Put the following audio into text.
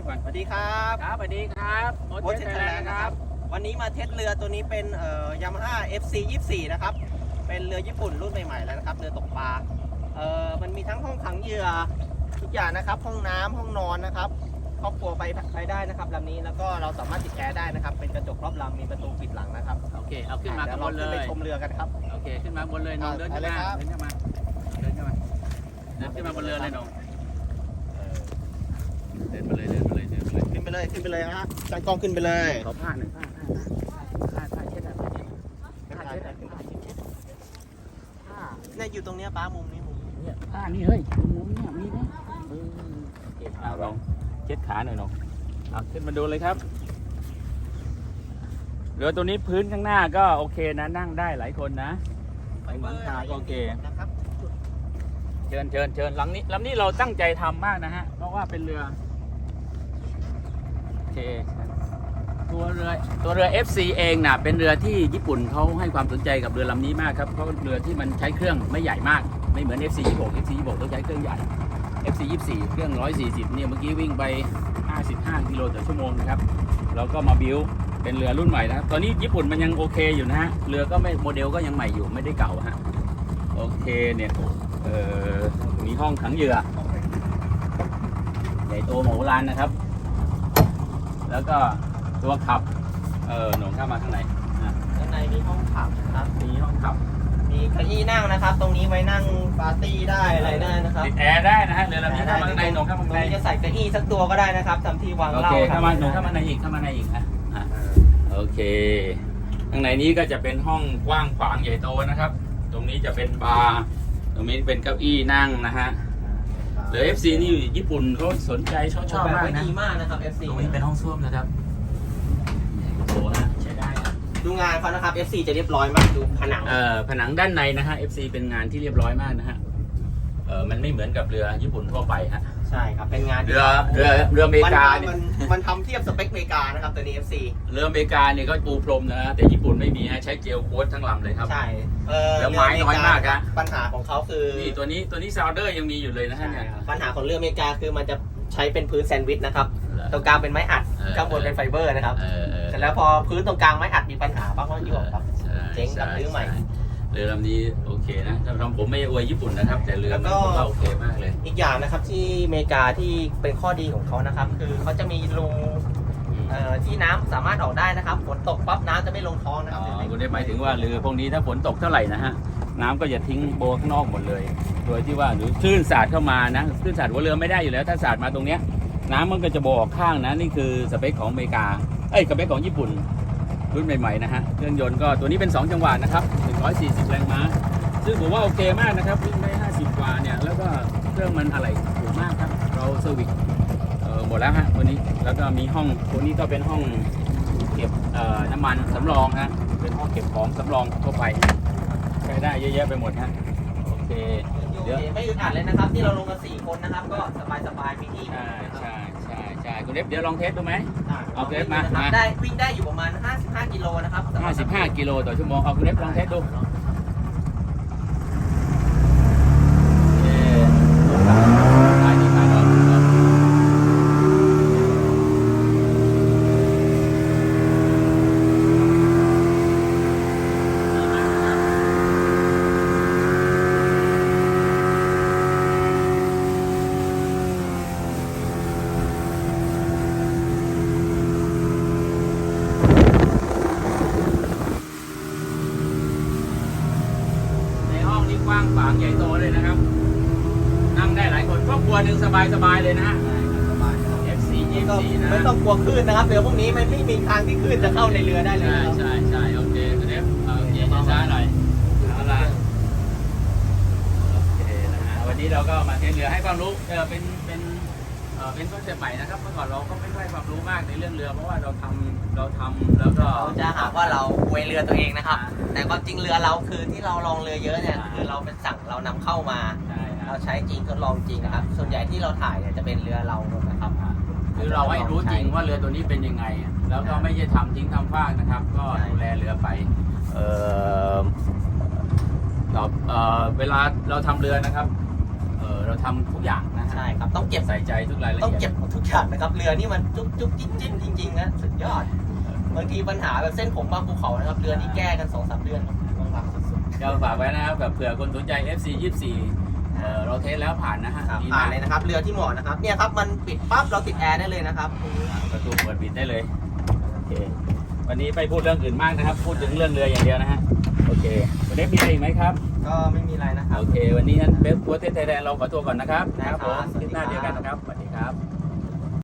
ฟก่อนสวัสดีครับครับสวัสดีครับโค้ชเทนแลนด์นะครับ วันนี้มาเทสเรือตัวนี้เป็นเอ่อยามาฮ่า FC 24 นะครับ เป็นเรือญี่ปุ่นรุ่นใหม่ๆแล้วนะครับ เรือตกปลา เอ่อ มันมีทั้งห้องขังเหยื่อทุกอย่างนะครับ ห้องน้ำห้องนอนนะครับครอบครัวไปไปได้นะครับลำนี้แล้วก็เราสามารถติดแอร์ได้นะครับ เป็นกระจกรอบลำมีประตูปิดหลังนะครับโอเคเอาขึ้นมาดี๋ข้ายงวบเรานเลขึ้นไปยชมเรือกันครับโอเคขึ้นมาบนเลยน้องอ่าเดินขึ้นไปเลยมาครับเดินขึ้นมาเดินขึ้นมาเดินขึ้นมาบนเรือเลยน้องเดินมาเลยเดิน ไปเลยขึ้นไปเลยนะฮะจานกล้องขึ้นไปเลยขอผ้าหนึ่งผ้าผ้าผ้าผ้าเช็ดอะผ้าเช็ดผ้าเช็ดผ้าเช็ดผ้าเนี่ยอยู่ตรงเนี้ยป้ามุมนี้มุมนี้เนี่ยผ้านี่เฮ้ยมุมเนี่ยมีนะเออเก็บเอาลองเช็ดขาหน่อยน้องเอาขึ้นมาดูเลยครับเรือตัวนี้พื้นข้างหน้าก็โอเคนะนั่งได้หลายคนนะไฟเบอร์หลังคาก็โอเคนะครับเชิญเชิญเชิญลำนี้ลำนี้เราตั้งใจทำมากนะฮะเพราะว่าเป็นเรือ เคตัวเรือตัวเรือ FC เองนะเป็นเรือที่ญี่ปุ่นเขาให้ความสนใจกับเรือลำนี้มากครับเพราะเรือที่มันใช้เครื่องไม่ใหญ่มาก ไม่เหมือน FC 26 FC 26ต้องใช้เครื่องใหญ่ FC 24 เครื่อง 140 เนี่ยเมื่อกี้วิ่งไป 55 กิโลต่อชั่วโมงนะครับแล้วก็มาบิวเป็นเรือรุ่นใหม่นะครับตอนนี้ญี่ปุ่นมันยังโอเคอยู่นะฮะเรือก็ไม่โมเดลก็ยังใหม่อยู่ไม่ได้เก่าฮะโอเคเนี่ยเออมีห้องขังเหยื่อใหญ่โตมโหฬารนะครับ แล้วก็ตัวขับ เออหนงเข้ามาข้างในอะข้างในมีห้องขับนะครับ มีห้องขับ มีเก้าอี้นั่งนะครับ ตรงนี้ไว้นั่งปาร์ตี้ได้อะไรได้นะครับติดแอร์ได้นะฮะเรือลำนี้เข้ามาข้างในหนงเข้ามาตรข้างงในนี้จะใส่เก้าอี้สักตัวก็ได้นะครับทำที่วางโอเหล้าเคเข้ามาหทำนงเข้ามาในอีกเข้ามาในอีกอะอะโอเคข้างในนี้ก็จะเป็นห้องกว้างขวางใหญ่โตนะครับ ตรงนี้จะเป็นบาร์ตรงนี้เป็นเก้าอี้นั่งนะฮะ เรือ FC นี่ญี่ปุ่นเขาสนใจชอบชอบแบบมากไว้นะดีมากนะครับ FC ตรงนี้เป็นห้องส้วมนะครับโอ้โหนะใช้ได้นะดูงานเขานะครับ FC จะเรียบร้อยมากดูผนัง เอ่อผนังด้านในนะฮะ FC เป็นงานที่เรียบร้อยมากนะฮะเออมันไม่เหมือนกับเรือญี่ปุ่นทั่วไปฮะ ใช่ครับ เป็นงานเรือเรือเรืออเมริกาเนี่ยมันมันทำเทียบสเปคอเมริกานะครับตัวนี้ FC เรืออเมริกาเนี่ยก็ปูพรมนะฮะแต่ญี่ปุ่นไม่มีฮะใช้เจลโค้ดทั้งลำเลยครับ ใช่เออแล้วไม้น้อยมากอะ ปัญหาของเขาคือนี่ตัวนี้ตัวนี้ซาวเดอร์ยังมีอยู่เลยนะฮะใช่เนี่ยครับปัญหาของเรืออเมริกาคือมันจะใช้เป็นพื้นแซนด์วิชนะครับตรงกลางเป็นไม้อัดเออ ข้างบนเป็นไฟเบอร์นะครับเออเออเสร็จแล้วพอพื้นตรงกลางไม้อัดมีปัญหาบ้างก็ยวกครับใช่เจ๊งครับซื้อใหม่ช่ เรือลำนี้โอเคนะสำหรับผมไม่อวยญี่ปุ่นนะครับ แต่เรือมันแล้วก็ผมว่าโอเคมากเลย อีกอย่างนะครับที่อเมริกาที่เป็นข้อดีของเขานะครับ คือเขาจะมีรูเอ่อที่น้ำสามารถออกได้นะครับฝนตกปั๊บน้ำจะไม่ลงท้องนะคอ๋รับอคุณได้หมายถึงว่าเรือพวกนี้ถ้าฝนตกเท่าไหร่นะฮะน้ำก็จะทิ้งโบข้างนอกหมดเลย โดยที่ว่าหรือคลื่นสาดเข้ามานะคลื่นสาดหัวเรือไม่ได้อยู่แล้ว ถ้าสาดมาตรงเนี้ยน้ำมันก็จะโบออกข้างนะนี่คือสเปคของอเมริกาเอ้ยสเปคของญี่ปุ่น รุ่นใหม่ๆนะฮะเครื่องยนต์ก็ตัวนี้เป็น 2 จังหวะนะครับ 140 แรงม้า ซึ่งผมว่าโอเคมากนะครับวิ่งได้ 50 กว่าเนี่ย แล้วก็เครื่องมันอะไรถูกมากครับ เราเซอร์วิสเอ่อหมดแล้วฮะตัวนี้ แล้วก็มีห้องตัวนี้ก็เป็นห้องเก็บเอ่อน้ำมันสำรองฮะเป็นห้องเก็บของสำรองทั่วไปใช้ได้เยอะแยะไปหมดฮะโอเคเดี๋ยวไม่อึดอัดเลยนะครับ ที่เราลงกันสี่คนนะครับ ก็สบายๆมีที่ใช่ใช่ใช่ใช่คุณเล็บเดี๋ยวลองเทสดูไหม เอาเทปมานะครับมา ได้วิ่งได้อยู่ประมาณ 55 กิโลนะครับ55 กิโลต่อชั่วโมงเอาคุณเล็บลองเทสดู เอ่อขายดีขายดีครับในห้องนี้ กว้างขวางใหญ่โตเลยนะครับ นั่งได้หลายคนครอบครัวหนึ่งสบายๆเลยนะฮะ FC ไม่ต้อง24นะไม่ต้องกลัวคลื่นนะครับ เรือพวกนี้มันไม่มีทางที่คลื่นจะเข้าในเรือได้เลยใช่นะครับใช่ใช่โอเคคุณเล็บเอาโอเคช้าๆหน่อยเอาละโอเคนะฮะวันนี้เราก็มาเทสเรือให้ความรู้เออเป็นเป็น เออเป็นคอนเซ็ปต์ใหม่นะครับเมื่อก่อนเราก็ไม่ค่อยความรู้มากในเรื่องเรือเพราะว่าเราทำเราทำแล้วก็เราจะหาว่าเราอวยเรือตัวเองนะครับ แต่ความจริงเรือเราคือที่เราลองเรือเยอะเนี่ย คือเราเป็นสั่งเรานำเข้ามา ใช่ครัเราบใช้จริงทดลองจริงนะครับ ส่วนใหญ่ที่เราถ่ายเนี่ยจะเป็นเรือเราหมดนะครับ คือเราให้รู้จริงว่าเรือตัวนี้เป็นยังไง แล้วก็ไม่ใช่ทำทิ้งทำฟากนะครับ ก็ดูแลเรือไปเออตอบเออเวลาเราทำเรือนะครับ เออเราทำทุกอย่างนะฮะใช่ครับต้องเก็บ ใส่ใจทุกรายละต้องเอียด เก็บหมดทุกอย่างนะครับ เรือนี่มันจุ๊บจุ๊บจิ้นจิ้นจริงๆนะสุดยอดบางทีปัญหาแบบเส้นผมบางภูเขานะครับเรือนี่แก้กันสองสามเดือนลำบากสุดก็ฝากไว้นะครับแบบเผื่อคนสนใจ FC 24เอ่อเราเทสแล้วผ่านนะฮะๆครับดีผ่ามานกเลยนะครับ เรือที่เหมาะนะครับ เนี่ยครับ มันปิดปั๊บ เราติดแอร์ได้เลยนะครับ ประตูเปิดปิดได้เลยโอเควันนี้ไปพูดเรื่องอื่นมากนะครับ พูดถึงเรื่องเรืออย่างเดียวนะฮะโอเควันนี้มีอะไรอีกไหมครับ ก็ไม่มีอะไรนะครับ โอเค วันนี้นั้นเบฟโพสเทสไทยแลนด์เราขอตัวก่อนนะครับได้ครับผมสวัสคดีลิปหน้าครับเดียวกันนะครับ สวัสดีครับ